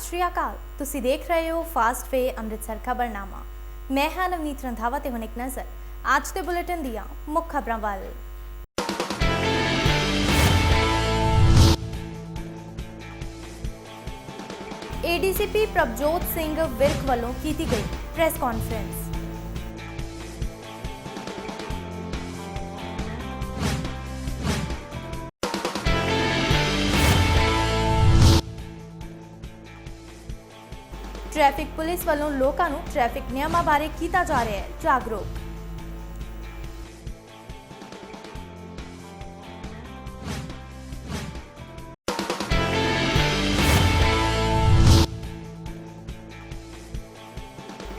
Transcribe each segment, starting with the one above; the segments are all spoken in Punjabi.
ਸਤਿ ਸ਼੍ਰੀ ਅਕਾਲ। ਤੁਸੀਂ ਦੇਖ ਰਹੇ ਹੋ ਫਾਸਟ ਵੇ ਅੰਮ੍ਰਿਤਸਰ ਖਬਰਨਾਮਾ। ਮੈਂ ਹਾਂ ਨਵਨੀਤ ਰੰਧਾਵਾ ਤੇ ਹੁਣ ਇੱਕ ਨਜ਼ਰ। ਅੱਜ ਦੇ ਬੁਲੇਟਿਨ ਦੀਆਂ ਮੁੱਖ ਖਬਰਾਂ ਵੱਲ। ਏਡੀਸੀਪੀ ਪ੍ਰਭਜੋਤ ਸਿੰਘ ਵਿਰਕ ਵੱਲੋਂ ਕੀਤੀ ਗਈ ਪ੍ਰੈਸ ਕਾਨਫਰੰਸ ਟ੍ਰੈਫਿਕ ਪੁਲਿਸ ਵੱਲੋਂ ਲੋਕਾਂ ਨੂੰ ਟ੍ਰੈਫਿਕ ਨਿਯਮਾਂ ਬਾਰੇ ਕੀਤਾ ਜਾ ਰਿਹਾ ਹੈ ਜਾਗਰੂਕ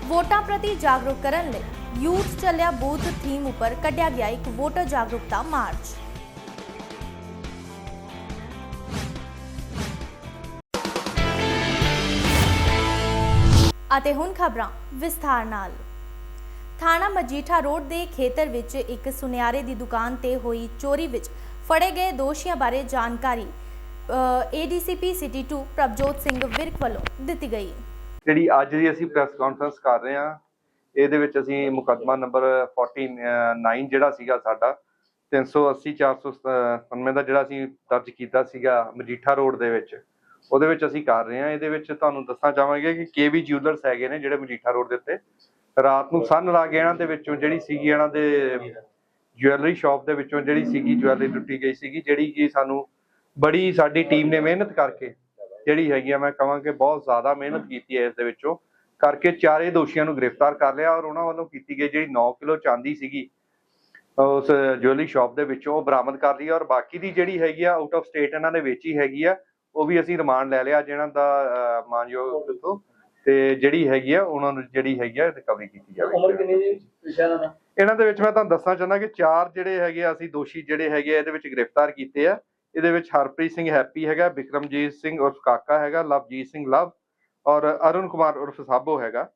ਵੋਟਾਂ ਪ੍ਰਤੀ ਜਾਗਰੂਕ ਕਰਨ ਲਈ ਯੂਥ ਚੱਲਿਆ ਬੂਥ ਥੀਮ ਉੱਪਰ ਕੱਢਿਆ ਗਿਆ ਇੱਕ ਵੋਟਰ ਜਾਗਰੂਕਤਾ ਮਾਰਚ ਅਤੇ ਹੁਣ ਖਬਰਾਂ ਵਿਸਥਾਰ ਨਾਲ। ਥਾਣਾ ਮਜੀਠਾ ਰੋਡ ਦੇ ਖੇਤਰ ਵਿੱਚ ਇੱਕ ਸੁਨਿਆਰੇ ਦੀ ਦੁਕਾਨ ਤੇ ਹੋਈ ਚੋਰੀ ਵਿੱਚ ਫੜੇ ਗਏ ਦੋਸ਼ੀਆਂ ਬਾਰੇ ਜਾਣਕਾਰੀ ਏਡੀਸੀਪੀ ਸਿਟੀ 2 ਪ੍ਰਭਜੋਤ ਸਿੰਘ ਵਿਰਕ ਵੱਲੋਂ ਦਿੱਤੀ ਗਈ। ਜਿਹੜੀ ਅੱਜ ਦੀ ਅਸੀਂ ਪ੍ਰੈਸ ਕਾਨਫਰੰਸ ਕਰ ਰਹੇ ਹਾਂ, ਇਹਦੇ ਵਿੱਚ ਅਸੀਂ ਮੁਕੱਦਮਾ ਨੰਬਰ 49 ਜਿਹੜਾ ਸੀਗਾ ਸਾਡਾ 380 497 ਦਾ ਜਿਹੜਾ ਅਸੀਂ ਦਰਜ ਕੀਤਾ ਸੀਗਾ ਮਜੀਠਾ ਰੋਡ ਦੇ ਵਿੱਚ। ਉਹਦੇ ਵਿੱਚ ਅਸੀਂ ਕਰ ਰਹੇ ਹਾਂ, ਇਹਦੇ ਵਿੱਚ ਤੁਹਾਨੂੰ ਦੱਸਣਾ ਚਾਹਾਂਗੇ ਕਿ ਕੇਵੀ ਜਿਊਲਰਸ ਹੈਗੇ ਨੇ ਜਿਹੜੇ ਮਜੀਠਾ ਰੋਡ ਦੇ ਉੱਤੇ। ਰਾਤ ਨੂੰ ਸਨ ਲਾ ਕੇ ਇਹਨਾਂ ਦੇ ਵਿੱਚੋਂ ਜਿਹੜੀ ਸੀਗੀ ਇਹਨਾਂ ਦੇ ਜੁਐਲਰੀ ਸ਼ਾਪ ਦੇ ਵਿੱਚੋਂ ਜਿਹੜੀ ਸੀਗੀ ਜੁਐਲਰੀ ਲੁੱਟੀ ਗਈ ਸੀਗੀ, ਜਿਹੜੀ ਕਿ ਸਾਨੂੰ ਬੜੀ ਸਾਡੀ ਟੀਮ ਨੇ ਮਿਹਨਤ ਕਰਕੇ ਜਿਹੜੀ ਹੈਗੀ ਆ, ਮੈਂ ਕਹਾਂ ਕਿ ਬਹੁਤ ਜ਼ਿਆਦਾ ਮਿਹਨਤ ਕੀਤੀ ਹੈ ਇਸ ਦੇ ਵਿੱਚੋਂ, ਕਰਕੇ ਚਾਰੇ ਦੋਸ਼ੀਆਂ ਨੂੰ ਗ੍ਰਿਫਤਾਰ ਕਰ ਲਿਆ ਔਰ ਉਹਨਾਂ ਵੱਲੋਂ ਕੀਤੀ ਗਈ ਜਿਹੜੀ 9 ਕਿਲੋ ਚਾਂਦੀ ਸੀਗੀ, ਉਸ ਜੁਐਲਰੀ ਸ਼ਾਪ ਦੇ ਵਿੱਚੋਂ ਉਹ ਬਰਾਮਦ ਕਰ ਲਈ ਔਰ ਬਾਕੀ ਦੀ ਜਿਹੜੀ ਹੈਗੀ ਆ ਆਊਟ ਆਫ ਸਟੇਟ ਇਹਨਾਂ ਨੇ ਵੇਚੀ ਹੈਗੀ ਆ ਉਹ ਵੀ ਅਸੀਂ ਰਿਮਾਂਡ ਲੈ ਲਿਆ ਜਿਹਨਾਂ ਦਾ ਮਾਨਯੋਗ ਤੋਂ ਤੇ ਜਿਹੜੀ ਹੈਗੀ ਆ ਉਹਨਾਂ ਨੂੰ ਜਿਹੜੀ ਹੈਗੀ ਆ ਰਿਕਵਰੀ ਕੀਤੀ ਜਾਵੇ। ਉਮਰ ਕਿੰਨੀ ਜੀ? ਵਿਸ਼ਾ ਦਾ? ਇਹਨਾਂ ਦੇ ਵਿੱਚ ਮੈਂ ਤੁਹਾਨੂੰ ਦੱਸਣਾ ਚਾਹੁੰਦਾ ਕਿ ਚਾਰ ਜਿਹੜੇ ਹੈਗੇ ਆ ਅਸੀਂ ਦੋਸ਼ੀ ਜਿਹੜੇ ਹੈਗੇ ਆ ਇਹਦੇ ਵਿੱਚ ਗ੍ਰਿਫਤਾਰ ਕੀਤੇ ਆ। ਇਹਦੇ ਵਿੱਚ ਹਰਪ੍ਰੀਤ ਸਿੰਘ ਹੈਪੀ ਹੈਗਾ ਵਿਕਰਮਜੀਤ ਸਿੰਘ ਉਰਫ ਕਾਕਾ ਹੈਗਾ ਲਵਜੀਤ ਸਿੰਘ ਲਵ ਔਰ ਅਰੁਣ ਕੁਮਾਰ ਉਰਫ ਸਾਬੋ ਹੈਗਾ।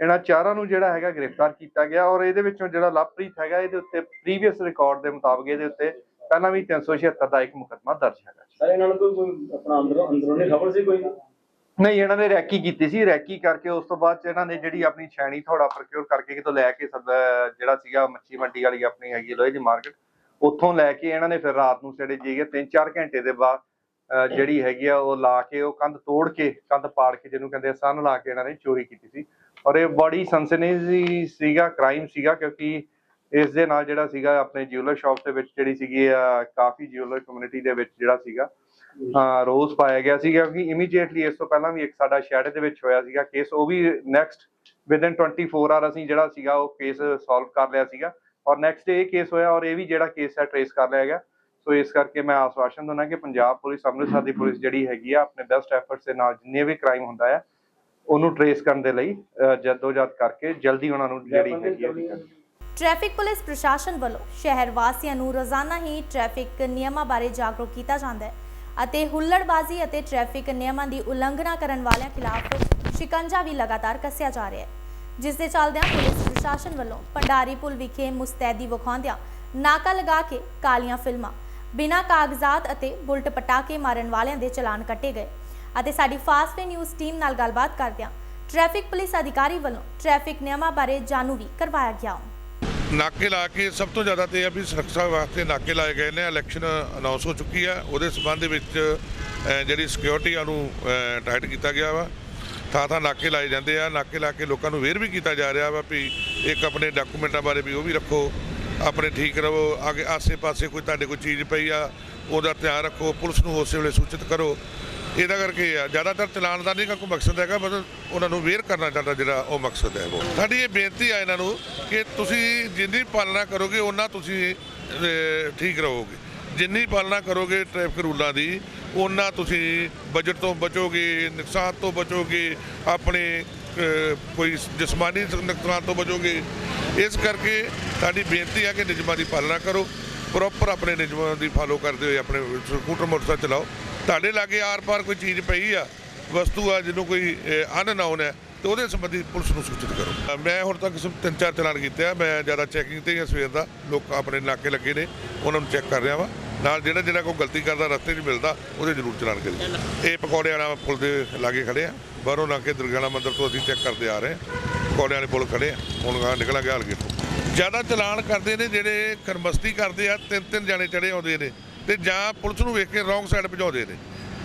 ਇਹਨਾਂ ਚਾਰਾਂ ਨੂੰ ਜਿਹੜਾ ਹੈਗਾ ਗ੍ਰਿਫਤਾਰ ਕੀਤਾ ਗਿਆ ਔਰ ਇਹਦੇ ਵਿੱਚੋਂ ਜਿਹੜਾ ਲਵਪ੍ਰੀਤ ਹੈਗਾ ਇਹਦੇ ਉੱਤੇ ਪ੍ਰੀਵੀਅਸ ਰਿਕਾਰਡ ਦੇ ਮੁਤਾਬਕ ਇਹਦੇ ਉੱਤੇ ਪਹਿਲਾਂ ਵੀ 376 ਦਾ ਇੱਕ ਮੁਕੱਦਮਾ ਦਰਜ ਹੈਗਾ। ਸਰ ਇਹਨਾਂ ਨੂੰ ਕੋਈ ਕੋਈ ਆਪਣਾ ਅੰਦਰੋਂ ਅੰਦਰੂਨੀ ਖਬਰ ਸੀ ਕੋਈ? ਨਹੀਂ ਇਹਨਾਂ ਨੇ ਰੈਕੀ ਕੀਤੀ ਸੀ। ਰੈਕੀ ਕਰਕੇ ਉਸ ਤੋਂ ਬਾਅਦ ਚ ਇਹਨਾਂ ਨੇ ਜਿਹੜੀ ਆਪਣੀ ਛੈਣੀ ਥੋੜਾ ਪ੍ਰੋਕਿਉਰ ਕਰਕੇ ਕਿਤੋਂ ਲੈ ਕੇ ਸਭ ਜਿਹੜਾ ਸੀਗਾ ਮੱਛੀ ਮੰਡੀ ਵਾਲੀ ਆਪਣੀ ਹੈਗੀ ਲੋਹੇ ਦੀ ਮਾਰਕੀਟ ਉੱਥੋਂ ਲੈ ਕੇ ਇਹਨਾਂ ਨੇ ਫਿਰ ਰਾਤ ਨੂੰ ਜਿਹੜੇ ਜੀਗੇ 3-4 ਘੰਟੇ ਦੇ ਬਾਅਦ ਅਹ, ਜਿਹੜੀ ਹੈਗੀ ਆ ਉਹ ਲਾ ਕੇ ਉਹ ਕੰਧ ਤੋੜ ਕੇ ਕੰਧ ਪਾੜ ਕੇ ਜਿਹਨੂੰ ਕਹਿੰਦੇ ਆ ਸੰਨ ਲਾ ਕੇ ਇਹਨਾਂ ਨੇ ਚੋਰੀ ਕੀਤੀ ਸੀ। ਔਰ ਇਹ ਬੜੀ ਸਨਸਨੀਜ਼ੀ ਸੀਗਾ ਕ੍ਰਾਈਮ ਸੀਗਾ ਕਿਉਂਕਿ ਇਸ ਦੇ ਨਾਲ ਜਿਹੜਾ ਸੀਗਾ ਆਪਣੇ ਜਿਊਲਰ ਸ਼ਾਪ ਦੇ ਵਿੱਚ ਜਿਹੜੀ ਸੀਗੀ ਕਾਫੀ ਜਿਊਲਰ ਕਮਿਊਨਿਟੀ ਦੇ ਵਿੱਚ ਜਿਹੜਾ ਸੀਗਾ ਰੋਜ਼ ਪਾਇਆ ਗਿਆ ਸੀ ਕਿਉਂਕਿ ਇਮੀਡੀਏਟਲੀ ਇਸ ਤੋਂ ਪਹਿਲਾਂ ਵੀ ਇੱਕ ਸਾਡਾ ਸ਼ਹਿਰ ਦੇ ਵਿੱਚ ਹੋਇਆ ਸੀਗਾ ਕੇਸ ਉਹ ਵੀ ਨੈਕਸਟ ਵਿਦਨ 24 ਆਵਰ ਅਸੀਂ ਜਿਹੜਾ ਸੀਗਾ ਉਹ ਕੇਸ ਸੋਲਵ ਕਰ ਲਿਆ ਸੀਗਾ ਔਰ ਨੈਕਸਟ ਇਹ ਕੇਸ ਹੋਇਆ ਔਰ ਇਹ ਵੀ ਜਿਹੜਾ ਕੇਸ ਹੈ ਟ੍ਰੇਸ ਕਰ ਲਿਆ ਗਿਆ। ਸੋ ਇਸ ਕਰਕੇ ਮੈਂ ਆਸ਼ਵਾਸਨ ਦਿੰਦਾ ਕਿ ਪੰਜਾਬ ਪੁਲਿਸ ਅੰਮ੍ਰਿਤਸਰ ਦੀ ਪੁਲਿਸ ਜਿਹੜੀ ਹੈਗੀ ਆ ਆਪਣੇ ਬੈਸਟ ਐਫਰਟਸ ਦੇ ਨਾਲ ਜਿੰਨੇ ਵੀ ਕ੍ਰਾਈਮ ਹੁੰਦਾ ਹੈ ਉਹਨੂੰ ਟ੍ਰੇਸ ਕਰਨ ਦੇ ਲਈ ਜਦੋਜਹਦ ਕਰਕੇ ਜਲਦੀ ਉਹਨਾਂ ਨੂੰ ਜਿਹੜੀ ਹੈਗੀ ਆ। ਟ੍ਰੈਫਿਕ ਪੁਲਿਸ ਪ੍ਰਸ਼ਾਸਨ ਵੱਲੋਂ ਸ਼ਹਿਰ ਵਾਸੀਆਂ ਨੂੰ ਰੋਜ਼ਾਨਾ ਹੀ ਟ੍ਰੈਫਿਕ ਨਿਯਮਾਂ ਬਾਰੇ ਜਾਗਰੂਕ ਕੀਤਾ ਜਾਂਦਾ ਹੈ ਅਤੇ ਹੁੱਲੜਬਾਜ਼ੀ ਅਤੇ ਟ੍ਰੈਫਿਕ ਨਿਯਮਾਂ ਦੀ ਉਲੰਘਣਾ ਕਰਨ ਵਾਲਿਆਂ ਖਿਲਾਫ ਸ਼ਿਕੰਜਾ ਵੀ ਲਗਾਤਾਰ ਕੱਸਿਆ ਜਾ ਰਿਹਾ ਹੈ। ਜਿਸ ਦੇ ਚੱਲਦਿਆਂ ਪੁਲਿਸ ਪ੍ਰਸ਼ਾਸਨ ਵੱਲੋਂ ਪੰਡਾਰੀ ਪੁਲ ਵਿਖੇ ਮੁਸਤੈਦੀ ਵਿਖਾਉਂਦਿਆਂ ਨਾਕਾ ਲਗਾ ਕੇ ਕਾਲੀਆਂ ਫਿਲਮਾਂ, ਬਿਨਾਂ ਕਾਗਜ਼ਾਤ ਅਤੇ ਬੁਲਟ ਪਟਾਕੇ ਮਾਰਨ ਵਾਲਿਆਂ ਦੇ ਚਲਾਨ ਕੱਟੇ ਗਏ ਅਤੇ ਸਾਡੀ ਫਾਸਟਵੇ ਨਿਊਜ਼ ਟੀਮ ਨਾਲ ਗੱਲਬਾਤ ਕਰਦਿਆਂ ਟ੍ਰੈਫਿਕ ਪੁਲਿਸ ਅਧਿਕਾਰੀ ਵੱਲੋਂ ਟ੍ਰੈਫਿਕ ਨਿਯਮਾਂ ਬਾਰੇ ਜਾਣੂ ਵੀ ਕਰਵਾਇਆ ਗਿਆ। ਨਾਕੇ ਲਾ ਕੇ ਸਭ ਤੋਂ ਜ਼ਿਆਦਾ ਤੇ ਇਹ ਆ ਵੀ ਸੁਰੱਖਿਆ ਵਾਸਤੇ ਨਾਕੇ ਲਾਏ ਗਏ ਨੇ ਇਲੈਕਸ਼ਨ ਅਨਾਉਂਸ ਹੋ ਚੁੱਕੀ ਆ। ਉਹਦੇ ਸਬੰਧ ਦੇ ਵਿੱਚ ਜਿਹੜੀ ਸਿਕਿਉਰਿਟੀ ਆ ਨੂੰ ਟਾਈਟ ਕੀਤਾ ਗਿਆ ਵਾ। ਥਾਂ ਥਾਂ ਨਾਕੇ ਲਾਏ ਜਾਂਦੇ ਆ। ਨਾਕੇ ਲਾ ਕੇ ਲੋਕਾਂ ਨੂੰ ਅਵੇਅਰ ਵੀ ਕੀਤਾ ਜਾ ਰਿਹਾ ਵਾ ਵੀ ਇੱਕ ਆਪਣੇ ਡਾਕੂਮੈਂਟਾਂ ਬਾਰੇ ਵੀ ਉਹ ਵੀ ਰੱਖੋ। ਆਪਣੇ ਠੀਕ ਰਹੋ। ਆਗੇ ਆਸੇ-ਪਾਸੇ ਕੋਈ ਤੁਹਾਡੇ ਕੋਈ ਚੀਜ਼ ਪਈ ਆ, ਉਹਦਾ ਧਿਆਨ ਰੱਖੋ। ਪੁਲਿਸ ਨੂੰ ਉਸੇ ਵੇਲੇ ਸੂਚਿਤ ਕਰੋ। ਇਹਦਾ ਕਰਕੇ ਆ, ਜ਼ਿਆਦਾਤਰ ਚਲਾਨ ਦਾ ਨਹੀਂ ਕੋਈ ਮਕਸਦ ਹੈਗਾ, ਮਤਲਬ ਉਹਨਾਂ ਨੂੰ ਵੇਅਰ ਕਰਨਾ ਚਾਹੁੰਦਾ ਜਿਹੜਾ ਉਹ ਮਕਸਦ ਹੈ ਉਹ। ਸਾਡੀ ਇਹ ਬੇਨਤੀ ਆ ਇਹਨਾਂ ਨੂੰ ਕਿ ਤੁਸੀਂ ਜਿੰਨੀ ਪਾਲਣਾ ਕਰੋਗੇ ਉਹਨਾਂ ਤੁਸੀਂ ਠੀਕ ਰਹੋਗੇ। ਜਿੰਨੀ ਪਾਲਣਾ ਕਰੋਗੇ ਟ੍ਰੈਫਿਕ ਰੂਲਾਂ ਦੀ ਉਹਨਾਂ ਤੁਸੀਂ ਬਜਟ ਤੋਂ ਬਚੋਗੇ, ਨੁਕਸਾਨ ਤੋਂ ਬਚੋਗੇ, ਆਪਣੇ ਕੋਈ ਜਿਸਮਾਨੀ ਨੁਕਸਾਨ ਤੋਂ ਬਚੋਗੇ। ਇਸ ਕਰਕੇ ਸਾਡੀ ਬੇਨਤੀ ਹੈ ਕਿ ਨਿਯਮਾਂ ਦੀ ਪਾਲਣਾ ਕਰੋ ਪ੍ਰੋਪਰ ਆਪਣੇ ਨਿਯਮਾਂ ਦੀ ਫਾਲੋ ਕਰਦੇ ਹੋਏ ਆਪਣੇ ਸਕੂਟਰ ਮੋਟਰਸਾਈਕਲ ਚਲਾਓ। ਤੁਹਾਡੇ ਲਾਗੇ ਆਰ-ਪਾਰ ਕੋਈ ਚੀਜ਼ ਪਈ ਆ, ਵਸਤੂ ਆ, ਜਿਹਨੂੰ ਕੋਈ ਅਨਨਾਉਨ ਹੈ ਤੇ ਉਹਦੇ ਸੰਬੰਧੀ ਪੁਲਿਸ ਨੂੰ ਸੂਚਿਤ ਕਰੋ। ਮੈਂ ਹੁਣ ਤੱਕ ਸਿਰਫ ਤਿੰਨ ਚਾਰ ਚਲਾਨ ਕੀਤੇ ਆ, ਮੈਂ ਜ਼ਿਆਦਾ ਚੈਕਿੰਗ ਤੇ ਹੀ ਆ ਸਵੇਰ ਦਾ, ਲੋਕ ਆਪਣੇ ਨਾਕੇ ਲੱਗੇ ਨੇ, ਉਹਨਾਂ ਨੂੰ ਚੈੱਕ ਕਰ ਰਿਹਾ ਵਾਂ। ਨਾਲ ਜਿਹੜਾ ਜਿਹੜਾ ਕੋਈ ਗਲਤੀ ਕਰਦਾ, ਰਸਤੇ 'ਚ ਮਿਲਦਾ, ਉਹਦੇ ਜ਼ਰੂਰ ਚਲਾਨ ਕਰੀਏ। ਇਹ ਪਕੌੜੇ ਵਾਲਾ ਪੁਲ ਦੇ ਲਾਗੇ ਖੜੇ ਆ, ਬਾਹਰੋਂ ਨਾਕੇ ਕੇ ਦੁਰਗਿਆਣਾ ਮੰਦਿਰ ਤੋਂ ਅਸੀਂ ਚੈੱਕ ਕਰਦੇ ਆ ਰਹੇ ਹਾਂ। ਪਕੌੜੇ ਵਾਲੇ ਪੁਲ ਖੜੇ ਆ, ਹੁਣ ਗਾਂ ਨਿਕਲਾਂਗੇ ਹਲਕੇ ਤੋਂ। ਜ਼ਿਆਦਾ ਚਲਾਨ ਕਰਦੇ ਨੇ ਜਿਹੜੇ ਕਰਮਸਤੀ ਕਰਦੇ ਆ, ਤਿੰਨ ਤਿੰਨ ਜਾਣੇ ਚੜੇ ਆਉਂਦੇ ਨੇ। ਤੇ ਜਾਂ ਪੁਲਿਸ ਨੂੰ ਵੇਖ ਕੇ ਰੌਂਗ ਸਾਈਡ ਭਜਾਉਂਦੇ ਨੇ।